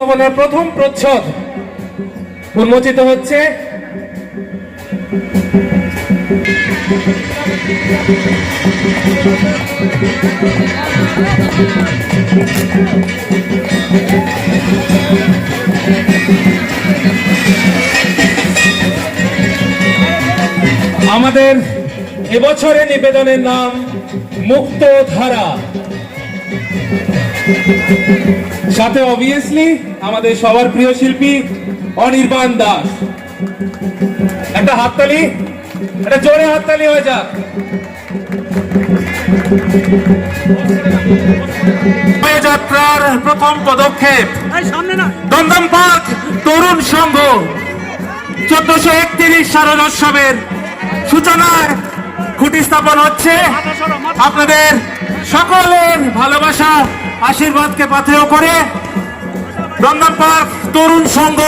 উপস্থাপনার প্রথম প্রচ্ছদ উন্মোচিত হচ্ছে। আমাদের এবছরের নিবেদনের নাম মুক্ত ধারা সাথে অবভিয়াসলি আমাদের সবার প্রিয় শিল্পী অনির্বাণ দাস। একটা হাততালি একটা জোরে হাততালি হয়ে যাক। যাত্রার প্রথম পদক্ষেপ দমদম পার্ক তরুণ সংঘ। চোদ্দশো একত্রিশ শারদোৎসবের সূচনায় খুঁটি স্থাপন হচ্ছে। আপনাদের সকলের ভালোবাসা, আশীর্বাদকে পাথেয় করে দমদম পার্ক তরুণ সংঘ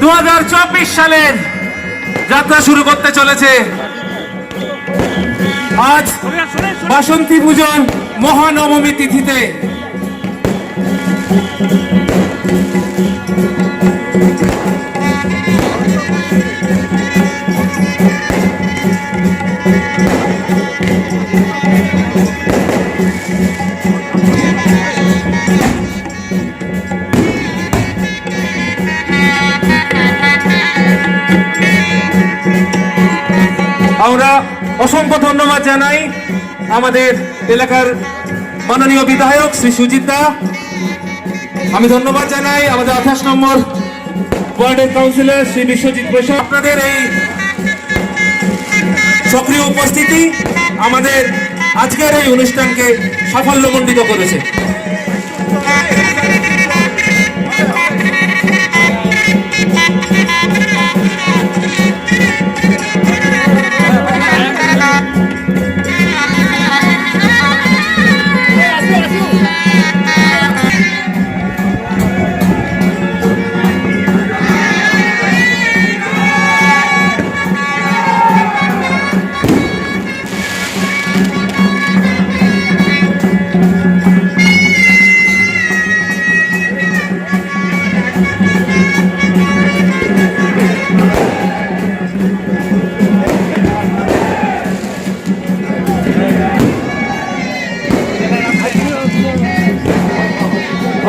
দু হাজার চব্বিশ সালের যাত্রা শুরু করতে চলেছে। আজ বাসন্তী পূজন মহানবমী তিথিতে। আমরা অসংখ্য ধন্যবাদ জানাই আমাদের এলাকার মাননীয় বিধায়ক শ্রী সুজিত দা। আমি ধন্যবাদ জানাই আমাদের আঠাশ নম্বর ওয়ার্ডের কাউন্সিলর শ্রী বিশ্বজিৎ বৈশ্য আপনাদের এই সক্রিয় উপস্থিতি আমাদের আজকের এই অনুষ্ঠানকে সাফল্যমণ্ডিত করেছে।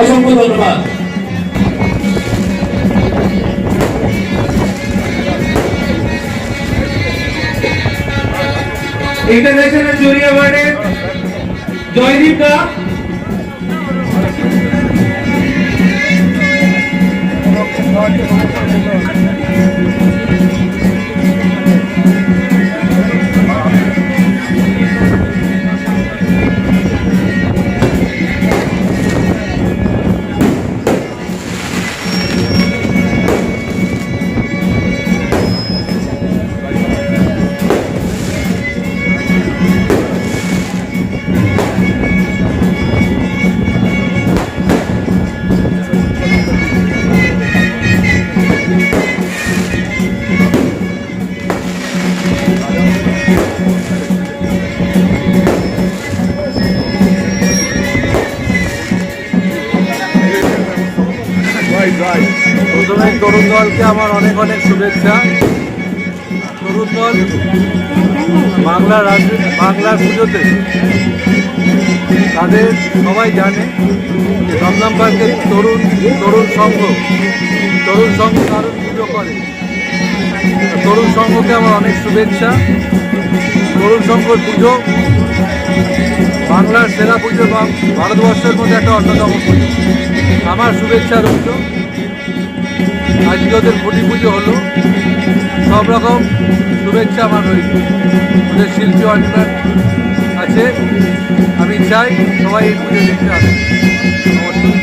অসংখ্য ধন্যবাদ। ইন্টারন্যাশনাল জুরি অ্যাওয়ার্ডে জয়দীপ দা। প্রথমে তরুণ দলকে আমার অনেক অনেক শুভেচ্ছা। তরুণ দল বাংলার রাজ্য বাংলার পুজোতে তাদের সবাই জানে যে দমদম পার্কের তরুণ তরুণ সংঘ তরুণ সংঘ দারুণ পুজো করে। তরুণ সংঘকে আমার অনেক শুভেচ্ছা। তরুণ সংঘর পুজো বাংলার সেরা পুজো বা ভারতবর্ষের মধ্যে একটা অন্যতম পুজো। আমার শুভেচ্ছা রইল। আজকে ওদের খুঁটি পুজো হলো। সব রকম শুভেচ্ছা আমার রইল। ওদের শিল্পী অঞ্চল আছে আমি চাই সবাই এই পুজো দেখতে আসে নমস্কার।